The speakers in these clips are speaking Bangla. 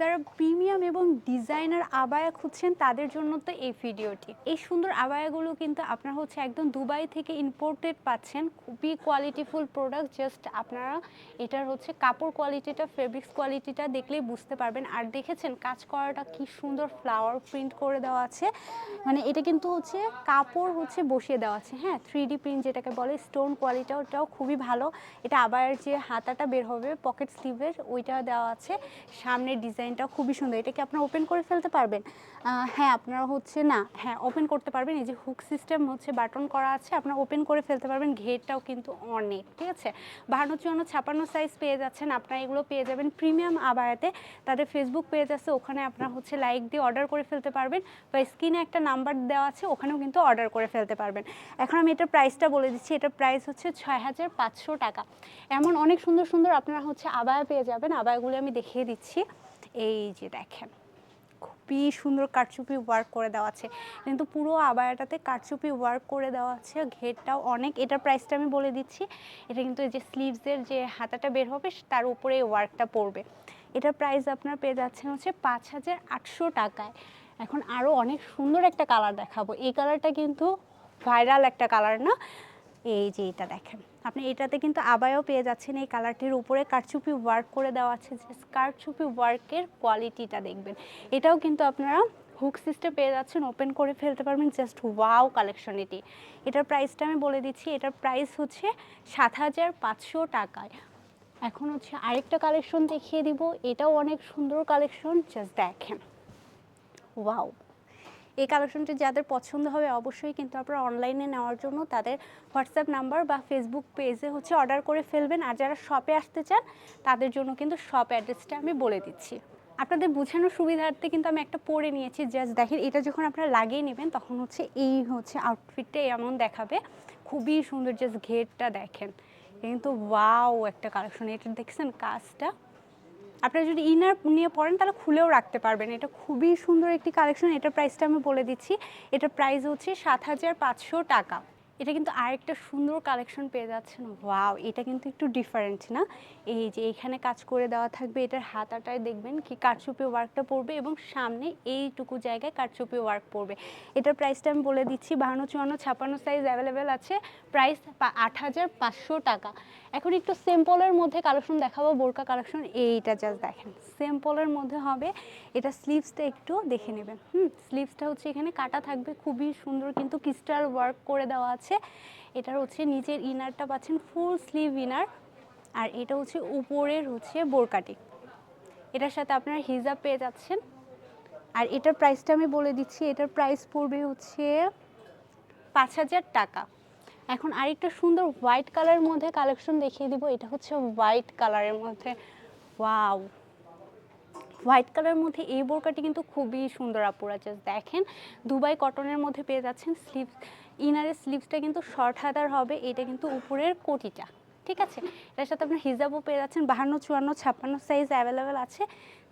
যারা প্রিমিয়াম এবং ডিজাইনার আবায়া খুঁজছেন, তাদের জন্য তো এই ভিডিওটি। এই সুন্দর আবায়াগুলো কিন্তু আপনারা হচ্ছে একদম দুবাই থেকে ইম্পোর্টেড পাচ্ছেন। খুবই কোয়ালিটিফুল প্রোডাক্ট জাস্ট আপনারা এটার হচ্ছে কাপড় কোয়ালিটিটা ফেব্রিক্স কোয়ালিটিটা দেখলেই বুঝতে পারবেন। আর দেখেছেন কাজ করাটা কি সুন্দর ফ্লাওয়ার প্রিন্ট করে দেওয়া আছে। মানে এটা কিন্তু হচ্ছে কাপড় হচ্ছে বসিয়ে দেওয়া আছে। হ্যাঁ থ্রি ডি প্রিন্ট যেটাকে বলে স্টোন কোয়ালিটিটাও খুবই ভালো। এটা আবার যে হাতাটা বের হবে পকেট স্লিভের ওইটা দেওয়া আছে। সামনের ডিজাইনটাও খুবই সুন্দর। এটা কি আপনারা ওপেন করে ফেলতে পারবেন? হ্যাঁ আপনারা হচ্ছে না হ্যাঁ ওপেন করতে পারবেন। এই যে হুক সিস্টেম হচ্ছে বাটন করা আছে, আপনারা ওপেন করে ফেলতে পারবেন। ঘেরটাও কিন্তু অনেক, ঠিক আছে? বাহান্ন, চুয়ান্ন, ছাপান্ন সাইজ পেয়ে যাচ্ছেন। আপনারা এগুলো পেয়ে যাবেন প্রিমিয়াম আবায়াতে তাদের ফেসবুক পেজ আছে, ওখানে আপনারা হচ্ছে লাইক দিয়ে অর্ডার করে ফেলতে পারবেন। বা স্ক্রিনে একটা নাম্বার দেওয়া আছে, ওখানেও কিন্তু অর্ডার করে ফেলতে পারবেন। এখন আমি এটার প্রাইসটা বলে দিচ্ছি। এটার প্রাইস হচ্ছে ছয় হাজার পাঁচশো টাকা। এমন অনেক সুন্দর সুন্দর আপনারা হচ্ছে আবায়া পেয়ে যাবেন। আবায়াগুলো আমি দেখিয়ে দিচ্ছি। এই যে দেখেন, খুবই সুন্দর কারচুপি ওয়ার্ক করে দেওয়া আছে। কিন্তু পুরো আবায়াটাতে কারচুপি ওয়ার্ক করে দেওয়া আছে ঘেরটাও অনেক। এটার প্রাইসটা আমি বলে দিচ্ছি, এটা কিন্তু যে স্লিভসের যে হাতাটা বের হবে, তার উপরে এই ওয়ার্কটা পড়বে। এটার প্রাইস আপনার পেয়ে যাচ্ছেন হচ্ছে পাঁচ হাজার আটশো টাকায়। এখন আরও অনেক সুন্দর একটা কালার দেখাবো। এই কালারটা কিন্তু ভাইরাল একটা কালার না? এই যে এটা দেখেন। আপনি এটাতে কিন্তু আবায়ও পেয়ে যাচ্ছেন এই কালারটির উপরে। কারচুপি ওয়ার্ক করে দেওয়া আছে। যে কারচুপি ওয়ার্কের কোয়ালিটিটা দেখবেন। এটাও কিন্তু আপনারা হুক সিস্টেম পেয়ে যাচ্ছেন ওপেন করে ফেলতে পারবেন জাস্ট ওয়াও কালেকশন এটি এটার প্রাইসটা আমি বলে দিচ্ছি, এটার প্রাইস হচ্ছে সাত হাজার পাঁচশো টাকায়। এখন হচ্ছে আরেকটা কালেকশন দেখিয়ে দিব। এটাও অনেক সুন্দর কালেকশন জাস্ট দেখেন। ওয়াও এই কালেকশনটি যাদের পছন্দ হবে অবশ্যই কিন্তু আপনারা অনলাইনে নেওয়ার জন্য তাদের হোয়াটসঅ্যাপ নাম্বার বা ফেসবুক পেজে হচ্ছে অর্ডার করে ফেলবেন। আর যারা শপে আসতে চান, তাদের জন্য কিন্তু শপ অ্যাড্রেসটা আমি বলে দিচ্ছি। আপনাদের বোঝানোর সুবিধার্থে কিন্তু আমি একটা পরে নিয়েছি। জাস্ট দেখেন, এটা যখন আপনারা লাগিয়ে নেবেন, তখন হচ্ছে এই হচ্ছে আউটফিটটা এমন দেখাবে। খুবই সুন্দর জাস্ট ঘেরটা দেখেন। কিন্তু ওয়াও একটা কালেকশন এটা দেখছেন, কাজটা আপনারা যদি ইনার নিয়ে পড়েন, তাহলে খুলেও রাখতে পারবেন। এটা খুবই সুন্দর একটি কালেকশন এটার প্রাইসটা আমি বলে দিচ্ছি। এটার প্রাইস হচ্ছে সাত হাজার পাঁচশো টাকা। এটা কিন্তু আরেকটা সুন্দর কালেকশন পেয়ে যাচ্ছেন। ওয়াও এটা কিন্তু একটু ডিফারেন্ট না? এই যে এখানে কাজ করে দেওয়া থাকবে, এটার হাতাটায় দেখবেন কি কারচুপি ওয়ার্কটা পড়বে এবং সামনে এইটুকু জায়গায় কারচুপি ওয়ার্ক পড়বে। এটার প্রাইসটা আমি বলে দিচ্ছি, বাহান্ন, চুয়ান্ন ছাপান্ন সাইজ অ্যাভেলেবেল আছে। প্রাইস আট হাজার পাঁচশো টাকা। এখন একটু সিম্পলের মধ্যে কালেকশন দেখাবো, বোরকা কালেকশন এইটা জাস্ট দেখেন। সিম্পলের মধ্যে হবে, এটা স্লিভসটা একটু দেখে নেবেন। হুম স্লিভসটা হচ্ছে এখানে কাটা থাকবে, খুবই সুন্দর কিন্তু ক্রিস্টাল ওয়ার্ক করে দেওয়া আছে। এটার হচ্ছে নিচের ইনারটা পাচ্ছেন ফুল স্লিভ ইনার, আর এটা হচ্ছে উপরের হচ্ছে বোরকাটি। এটার সাথে আপনারা হিজাব পেয়ে যাচ্ছেন। আর এটার প্রাইসটা আমি বলে দিচ্ছি, এটার প্রাইস পড়বে হচ্ছে পাঁচ হাজার টাকা। এখন আরেকটা সুন্দর হোয়াইট কালারের মধ্যে কালেকশন দেখিয়ে দিব, এটা হচ্ছে হোয়াইট কালারের মধ্যে। ওয়াও হোয়াইট কালারের মধ্যে এই বোরকাটি কিন্তু খুবই সুন্দর, আপুরা। জাস্ট দেখেন, দুবাই কটনের মধ্যে পেয়ে যাচ্ছেন স্লিভ ইনারের স্লিভসটা কিন্তু শর্ট হাতার হবে, এটা কিন্তু উপরের কোটিটা, ঠিক আছে? এটার সাথে আপনার হিজাবও পেয়ে যাচ্ছেন, বাহান্ন, চুয়ান্ন, ছাপ্পান্ন সাইজ অ্যাভেলেবেল আছে।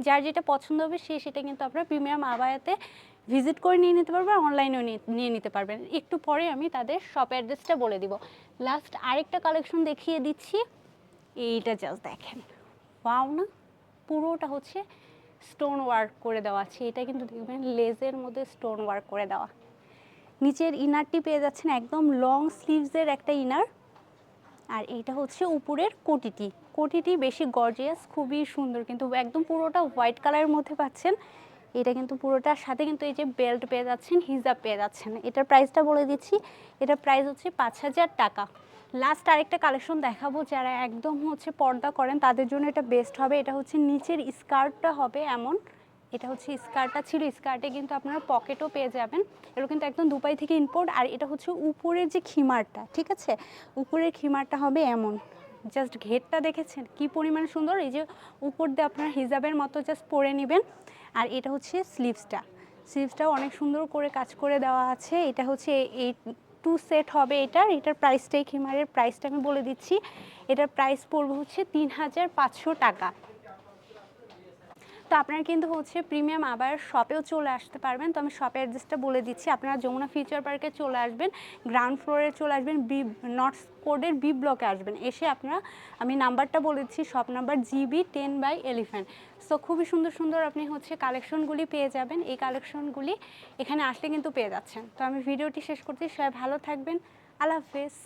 যার যেটা পছন্দ হবে সে সেটা কিন্তু আপনার প্রিমিয়াম আবায়াতে ভিজিট করে নিয়ে নিতে পারবেন অনলাইনেও নিয়ে নিতে পারবেন। একটু পরে আমি তাদের শপ অ্যাড্রেসটা বলে দিব। লাস্ট আরেকটা কালেকশন দেখিয়ে দিচ্ছি। এইটা জাস্ট দেখেন। পাও না? পুরোটা হচ্ছে স্টোন ওয়ার্ক করে দেওয়া আছে। এটা কিন্তু দেখবেন লেজের মধ্যে স্টোন ওয়ার্ক করে দেওয়া। নিচের ইনারটি পেয়ে যাচ্ছেন একদম লং স্লিভসের একটা ইনার। আর এইটা হচ্ছে উপরের কোটিটি। কোটিটি বেশি গর্জিয়াস খুবই সুন্দর। কিন্তু একদম পুরোটা হোয়াইট কালারের মধ্যে পাচ্ছেন। এটা কিন্তু পুরোটার সাথে কিন্তু এই যে বেল্ট পেয়ে যাচ্ছেন হিজাব পেয়ে যাচ্ছেন। এটার প্রাইসটা বলে দিচ্ছি। এটার প্রাইস হচ্ছে পাঁচ হাজার টাকা। লাস্ট আরেকটা কালেকশন দেখাবো যারা একদম হচ্ছে পর্দা করেন, তাদের জন্য এটা বেস্ট হবে। এটা হচ্ছে নিচের স্কার্টটা হবে এমন। এটা হচ্ছে স্কার্টটা ছিল, স্কার্টে কিন্তু আপনারা পকেটও পেয়ে যাবেন। এগুলো কিন্তু একদম দুবাই থেকে ইম্পোর্ট আর এটা হচ্ছে উপরের যে খিমারটা, ঠিক আছে? উপরের খিমারটা হবে এমন। জাস্ট ঘেরটা দেখেছেন? কি পরিমাণ সুন্দর? এই যে উপর দিয়ে আপনার হিজাবের মতো জাস্ট পরে নেবেন। আর এটা হচ্ছে স্লিভসটা স্লিভসটাও অনেক সুন্দর করে কাজ করে দেওয়া আছে। এটা হচ্ছে এই টু সেট হবে এটার। এটার প্রাইসটাই খিমারের প্রাইসটা আমি বলে দিচ্ছি। এটার প্রাইস পড়বে হচ্ছে তিন হাজার পাঁচশো টাকা। তো আপনারা কিন্তু হচ্ছে প্রিমিয়াম আবার শপেও চলে আসতে পারবেন। তো আমি শপের অ্যাড্রেসটা বলে দিচ্ছি। আপনারা যমুনা ফিউচার পার্কে চলে আসবেন গ্রাউন্ড ফ্লোরে চলে আসবেন বি নর্থ কোডের বি ব্লকে আসবেন। এসে আপনারা, আমি নাম্বারটা বলে দিচ্ছি shop number GB ten by elephant so খুবই সুন্দর সুন্দর আপনি হচ্ছে কালেকশনগুলি পেয়ে যাবেন। এই কালেকশনগুলি এখানে আসলে কিন্তু পেয়ে যাচ্ছেন। তো আমি ভিডিওটি শেষ করতে সবাই ভালো থাকবেন। আল্লাহ হাফেজ।